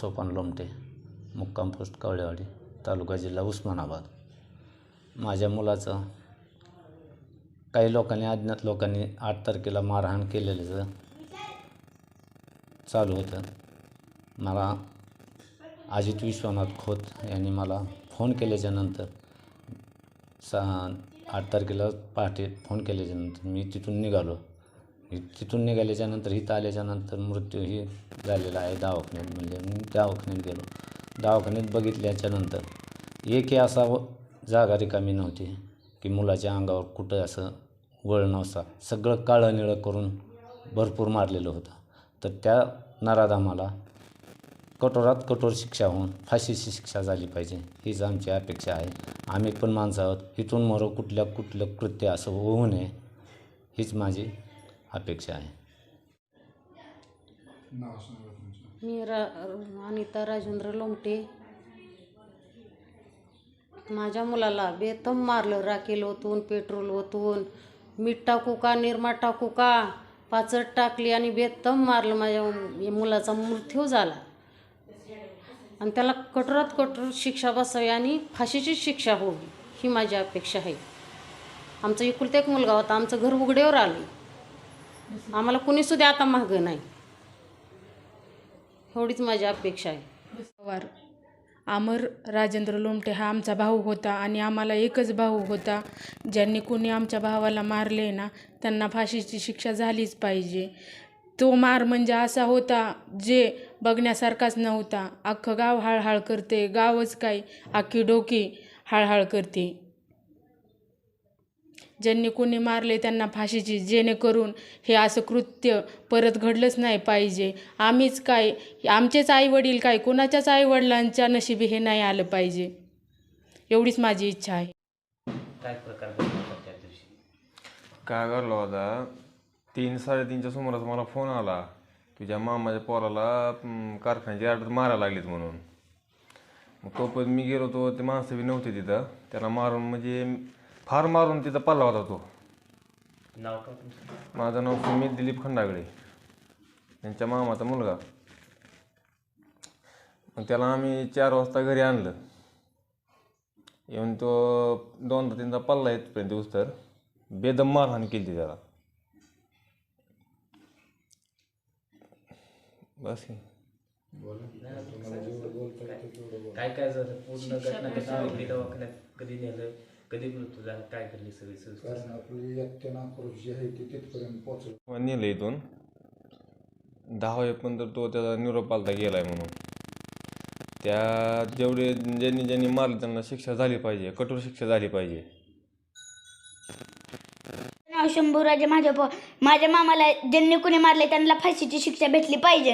सोपान लोमटे मुक्काम पोस्ट कवळेवाडी तालुका जिल्हा उस्मानाबाद. माझ्या मुलाचं काही लोकांनी अज्ञात लोकांनी आठ तारखेला मारहाण केलेलं चालू होतं. मला अजित विश्वनाथ खोत यांनी मला फोन केल्याच्यानंतर सा आठ तारखेला पहाटे फोन केल्याच्यानंतर मी तिथून निघालो. तिथून निघाल्याच्यानंतर इथं आल्याच्यानंतर मृत्यूही झालेला आहे दवाखान्यात. म्हणजे मी दवाखान्यात गेलो. दवाखान्यात बघितल्याच्यानंतर एकही असा व जागा रिकामी नव्हती की मुलाच्या अंगावर कुठं असं वळ नव्हता. सगळं काळं निळं करून भरपूर मारलेलं होतं. तर त्या नराधामाला कठोरात कठोर शिक्षा होऊन फाशीची शिक्षा झाली पाहिजे. हीच आमची अपेक्षा आहे. आम्ही पण माणसं आहोत. इथून मरो कुठल्या कुठलं कृत्य असं होऊ नये हीच माझी अपेक्षा आहे. मी रा अनिता राजेंद्र लोमटे. माझ्या मुलाला बेतम मारलं राखेल ओतून पेट्रोल ओतून. मीठ टाकू का निरमा टाकू का? पाचट टाकली आणि बेतम मारलं माझ्या मुलाचा मृत्यू झाला. आणि त्याला कठोरात कठोर शिक्षा बसावी आणि फाशीची शिक्षा होवी ही माझी अपेक्षा आहे. आमचा एकुलता एक मुलगा होता आमचं घर उघड्यावर आले आम्हाला कुणीसुद्धा आता मागं नाही. एवढीच माझी अपेक्षा आहे. पवार अमर राजेंद्र लोमटे हा आमचा भाऊ होता आणि आम्हाला एकच भाऊ होता. ज्यांनी कोणी आमच्या भावाला मारले ना त्यांना फाशीची शिक्षा झालीच पाहिजे. तो मार म्हणजे असा होता जे बघण्यासारखाच नव्हता. अख्खं गाव हाळहाळ करते गावच काय अख्खी डोकी हाळहाळ करते. ज्यांनी कोणी मारले त्यांना फाशीची जेणेकरून हे असं कृत्य परत घडलंच नाही पाहिजे. आम्हीच काय आमचेच आईवडील काय कोणाच्याच आईवडिलांच्या नशिबी हे नाही आलं पाहिजे. एवढीच माझी इच्छा आहे. काय प्रकार घडला त्या दिवशी? काय घडलं होता तीन साडेतीनच्या सुमारास मला फोन आला तुझ्या मामाच्या पोराला कारखान्याची आडत मारायला लागलीत म्हणून. मग तोपर्यंत मी गेलो तो ते माणसं बी नव्हते तिथं. त्याला मारून म्हणजे फार मारून तिथं पडला होता तो. नाव काय तुमचं? माझं नाव सुमित दिलीप खंडागळे. त्यांच्या मामाचा मुलगा. मग त्याला आम्ही चार वाजता घरी आणलं. येऊन तो दोनदा तीनदा पल्ला येतपर्यंत दिवस तर बेदम मारहाण केली त्याला. बस हे. काय काय झालं? पूर्ण घटना दवाखान्यात? कधी नेलं? कधी मृत्यू झाला काय घडली सगळी कारण आपली एकट्या जी आहे ती तिथपर्यंत पोहोचली. नेलं इथून. दहा वाजेपर्यंत तो त्याचा निरोप आलता गेलाय म्हणून. त्या जेवढे ज्यांनी ज्यांनी मारलं त्यांना शिक्षा झाली पाहिजे कठोर शिक्षा झाली पाहिजे. नाव शंभूराजे माझ्या प माझ्या मामाला ज्यांनी कुणी मारले त्यांना फाशीची शिक्षा भेटली पाहिजे.